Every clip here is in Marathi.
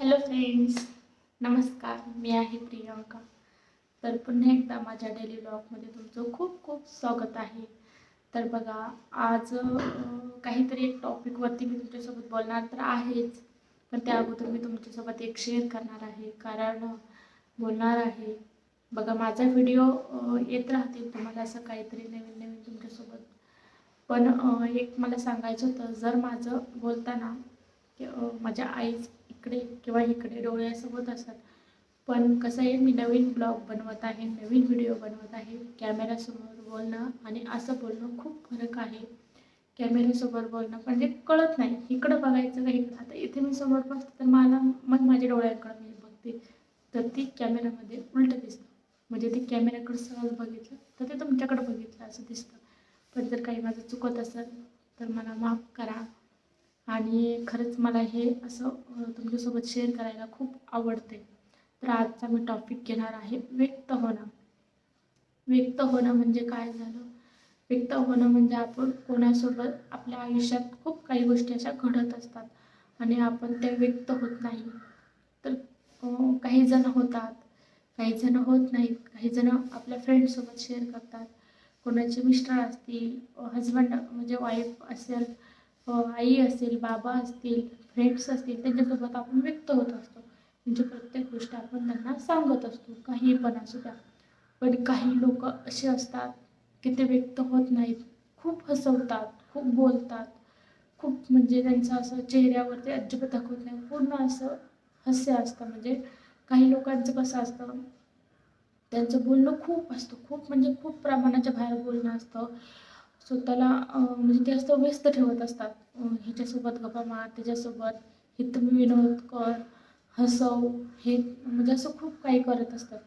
हॅलो फ्रेंड्स नमस्कार मी आहे प्रियांका. तर पुन्हा एकदा माझ्या डेली ब्लॉगमध्ये तुमचं खूप खूप स्वागत आहे. तर बघा आज काहीतरी एक टॉपिकवरती मी तुमच्यासोबत बोलणार तर आहेच. पण त्या अगोदर मी तुमच्यासोबत एक शेअर करणार आहे. कारण बोलणार आहे. बघा माझा व्हिडिओ येत राहतील तुम्हाला असं काहीतरी नवीन नवीन तुमच्यासोबत. पण एक मला सांगायचं होतं जर माझं बोलताना की, माझ्या आईच इकडे किंवा इकडे डोळ्यासोबत असतात. पण कसं आहे मी नवीन ब्लॉग बनवत आहे नवीन व्हिडिओ बनवत आहे. कॅमेऱ्यासमोर बोलणं आणि असं बोलणं खूप फरक आहे. कॅमेऱ्यासमोर बोलणं म्हणजे कळत नाही. इकडं बघायचं का इकडं आता इथे मी समोर बसते तर मला मग माझ्या डोळ्याकडं मी बघते. तर ती कॅमेऱ्यामध्ये उलटं दिसतं. म्हणजे ती कॅमेऱ्याकडं सहज बघितलं तर ते तुमच्याकडं बघितलं असं दिसतं. पण जर काही माझं चुकत असेल तर मला माफ करा. आणि खरंच मला हे असं तुमच्यासोबत शेअर करायला खूप आवडते. तर आजचा मी टॉपिक घेणार आहे व्यक्त होणं. व्यक्त होणं म्हणजे काय झालं? व्यक्त होणं म्हणजे आपण कोणासोबत आपल्या आयुष्यात खूप काही गोष्टी अशा घडत असतात आणि आपण त्या व्यक्त होत नाही. तर काही जण होतात काही जण होत नाहीत काही जण आपल्या फ्रेंडसोबत शेअर करतात. कोणाचे मिस्टर असतील हजबंड म्हणजे वाईफ असेल आई असतील बाबा असतील फ्रेंड्स असतील त्यांच्यासोबत आपण व्यक्त होत असतो. म्हणजे प्रत्येक गोष्ट आपण त्यांना सांगत असतो. काही पण असू द्या. पण काही लोक असे असतात की ते व्यक्त होत नाहीत. खूप हसवतात खूप बोलतात. खूप म्हणजे त्यांचं असं चेहऱ्यावरती अजिबात दाखवत नाही. पूर्ण असं हास्य असतं. म्हणजे काही लोकांचं कसं असतं त्यांचं बोलणं खूप असतं. खूप म्हणजे खूप प्रमाणाच्या बाहेर बोलणं असतं. स्वतःला म्हणजे ते असं व्यस्त ठेवत असतात. ह्याच्यासोबत गप्पा मार त्याच्यासोबत हे तुम्ही विनोद कर हसव हे म्हणजे असं खूप काही करत असतात.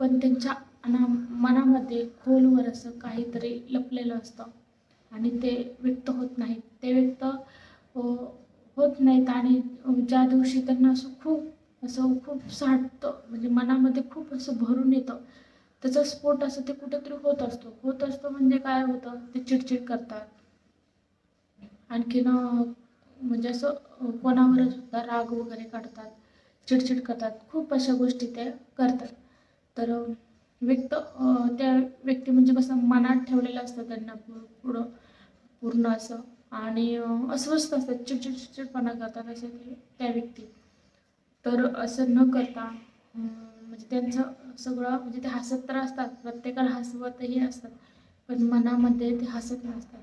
पण त्यांच्या अना मनामध्ये खोलवर असं काहीतरी लपलेलं असतं. आणि ते व्यक्त होत नाहीत. ते व्यक्त होत नाहीत आणि ज्या दिवशी त्यांना असं खूप असं खूप साठतं म्हणजे मनामध्ये खूप असं भरून येतं त्याचा स्फोट असं ते कुठेतरी होत असतो. होत असतो म्हणजे काय होतं? ते चिडचिड करतात. आणखीन म्हणजे असं कोणावर सुद्धा राग वगैरे काढतात चिडचिड करतात. खूप अशा गोष्टी ते करतात. तर व्यक्त त्या व्यक्ती म्हणजे कसं मनात ठेवलेलं असतं त्यांना पु- पुढं पूर्ण असं. आणि अस्वस्थ असतात. चिडचिड चिडचिडपणा करतात असे ते त्या व्यक्ती. तर असं न करता म्हणजे त्यांचं सगळं म्हणजे ते हसत तर असतात प्रत्येकाला हसवतही असतात पण मनामध्ये ते हसत नसतात.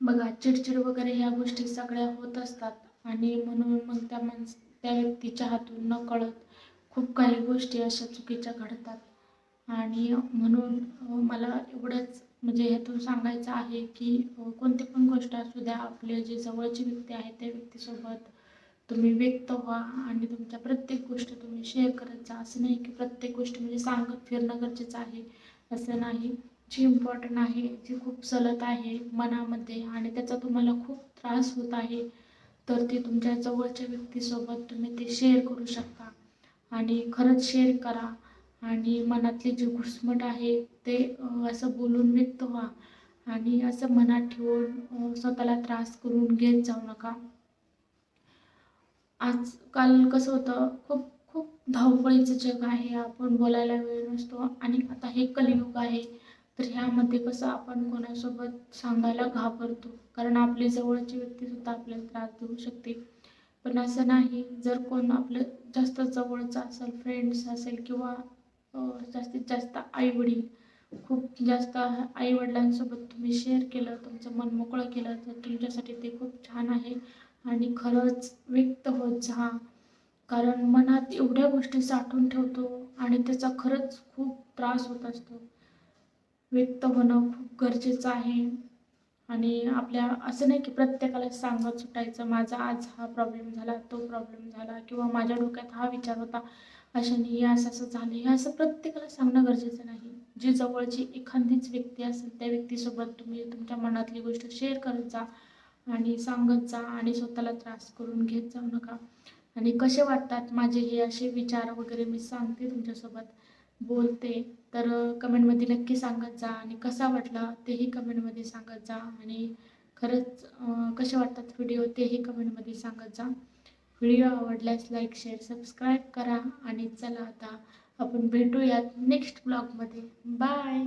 बघा चिडचिड वगैरे ह्या गोष्टी सगळ्या होत असतात आणि म्हणून मग त्या माणस त्या व्यक्तीच्या हातून न कळत खूप काही गोष्टी अशा चुकीच्या घडतात. आणि म्हणून मला एवढंच म्हणजे ह्यातून सांगायचं आहे की कोणती पण गोष्ट असू द्या आपले जे जवळची व्यक्ती आहे त्या व्यक्तीसोबत तुम्ही व्यक्त व्हा आणि तुमच्या प्रत्येक गोष्ट तुम्ही शेअर करत जा. असं नाही की प्रत्येक गोष्ट म्हणजे सांगत फिरणं गरजेचं आहे. असं नाही. जी इम्पॉर्टंट आहे जी खूप सलत आहे मनामध्ये आणि त्याचा तुम्हाला खूप त्रास होत आहे तर ती तुमच्या जवळच्या व्यक्तीसोबत तुम्ही ते शेअर करू शकता. आणि खरंच शेअर करा आणि मनातली जी घुसमट आहे ते असं बोलून व्यक्त व्हा. आणि असं मनात ठेवून स्वतःला त्रास करून घेत जाऊ नका. आजकाल कसं होतं खूप खूप धावपळीचं जग आहे आपण बोलायला वेळ नसतो. आणि आता हे कलियुग आहे तर ह्यामध्ये कसं आपण कोणासोबत सांगायला घाबरतो? कारण आपली जवळची व्यक्ती सुद्धा आपल्याला त्रास देऊ शकते. पण असं नाही जर कोण आपलं जास्त जवळचं असेल फ्रेंड्स असेल किंवा जास्तीत जास्त आईवडील खूप जास्त आईवडिलांसोबत तुम्ही शेअर केलं तुमचं मन मोकळं केलं तर तुमच्यासाठी ते खूप छान आहे. आणि खरंच व्यक्त होत जा कारण मनात एवढ्या गोष्टी साठवून ठेवतो आणि त्याचा खरंच खूप त्रास होत असतो. व्यक्त होणं खूप गरजेचं आहे. आणि आपल्या असं नाही की प्रत्येकाला सांगत सुटायचं माझा आज हा प्रॉब्लेम झाला तो प्रॉब्लेम झाला किंवा माझ्या डोक्यात हा विचार होता अशाने हे असं असं झालं हे असं प्रत्येकाला सांगणं गरजेचं नाही. जी जवळची एखादीच व्यक्ती असेल त्या व्यक्तीसोबत तुम्ही तुमच्या मनातली गोष्ट शेअर करत जा. आणि सांगत जा आणि स्वतःला त्रास करून घेत जाऊ नका. आणि कसे वाटतात माझे हे असे विचार वगैरे मी सांगते तुमच्यासोबत. बोलते. तर कमेंटमध्ये नक्की सांगत जा आणि कसा वाटला तेही कमेंटमध्ये सांगत जा आणि खरंच कसे वाटतात व्हिडिओ तेही कमेंटमध्ये सांगत जा. व्हिडिओ आवडल्यास लाईक शेअर सबस्क्राईब करा आणि चला आता आपण भेटूयात नेक्स्ट ब्लॉगमध्ये. बाय!